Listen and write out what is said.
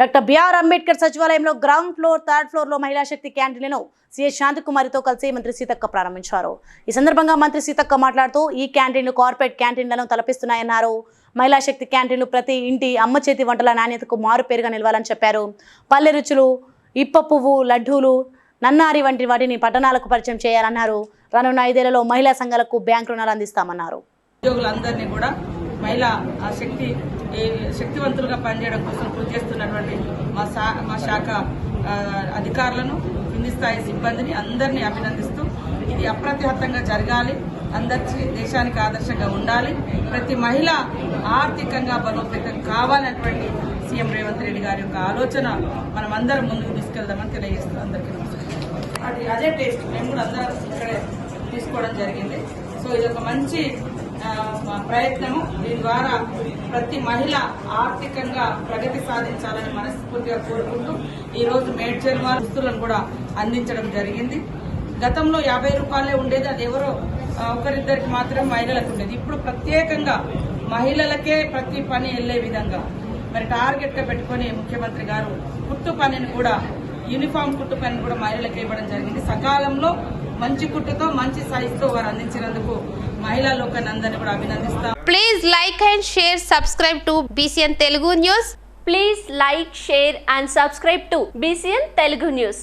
Doctor BR Ambedkar సచివాలయంలో ground floor third ఫ్లోర్లో మహిళా శక్తి క్యాంటీన్లను సీఎస్ శాంతకుమారితో కలిసి మంత్రి సీతక్క ప్రారంభించారు. ఈ సందర్భంగా మంత్రి సీతక్క మాట్లాడుతూ ఈ క్యాంటీన్లు కార్పొరేట్ క్యాంటీన్లను తలపిస్తున్నాయన్నారు. మహిళా శక్తి క్యాంటీన్లు ప్రతి ఇంటి అమ్మ చేతి వంటల నాణ్యతకు మారు పేరుగా నిలవాలని చెప్పారు. పల్లె రుచులు ఇప్ప పువ్వు లడ్డూలు నన్నారి వంటి వాటిని పట్టణాలకు పరిచయం చేయాలన్నారు. రానున్న ఐదేళ్ళలో మహిళా సంఘాలకు బ్యాంక్ రుణాలు అందిస్తామన్నారు. ఉద్యోగులందరినీ కూడా మహిళా ఆ శక్తి ఈ శక్తివంతులుగా పనిచేయడం కోసం కృషి చేస్తున్నటువంటి మా శా మా శాఖ అధికారులను కింది స్థాయి సిబ్బందిని అందరినీ అభినందిస్తూ ఇది అప్రతిహతంగా జరగాలి. అందరికీ దేశానికి ఆదర్శంగా ఉండాలి. ప్రతి మహిళ ఆర్థికంగా బలోపేతం కావాలన్నటువంటి సీఎం రేవంత్ రెడ్డి గారి యొక్క ఆలోచన మనం అందరం ముందుకు తీసుకెళ్దామని తెలియజేస్తూ అందరికీ నమస్కారం. అది అదే టేస్ట్ మేము కూడా అందరం ఇక్కడే తీసుకోవడం జరిగింది. సో ఇది ఒక మంచి ప్రయత్నము దీని ద్వారా ప్రతి మహిళ ఆర్థికంగా ప్రగతి సాధించాలని మనస్ఫూర్తిగా కోరుకుంటూ ఈ రోజు మేడ్చల్ వారి దుస్తులను కూడా అందించడం జరిగింది. గతంలో యాభై రూపాయలే ఉండేది అది ఎవరో ఒకరిద్దరికి మాత్రం మహిళలకు ఉండేది. ఇప్పుడు ప్రత్యేకంగా మహిళలకే ప్రతి పని వెళ్ళే విధంగా మరి టార్గెట్గా పెట్టుకుని ముఖ్యమంత్రి గారు కుట్టు పనిని కూడా యూనిఫామ్ కుట్టు పనిని కూడా మహిళలకు ఇవ్వడం జరిగింది. సకాలంలో మంచి కుట్టుతో మంచి సైజ్తో వారు అందించినందుకు మహిళలు ఒక కూడా అభినందిస్తాం please like and share subscribe to BCN Telugu news please like share and subscribe to BCN Telugu news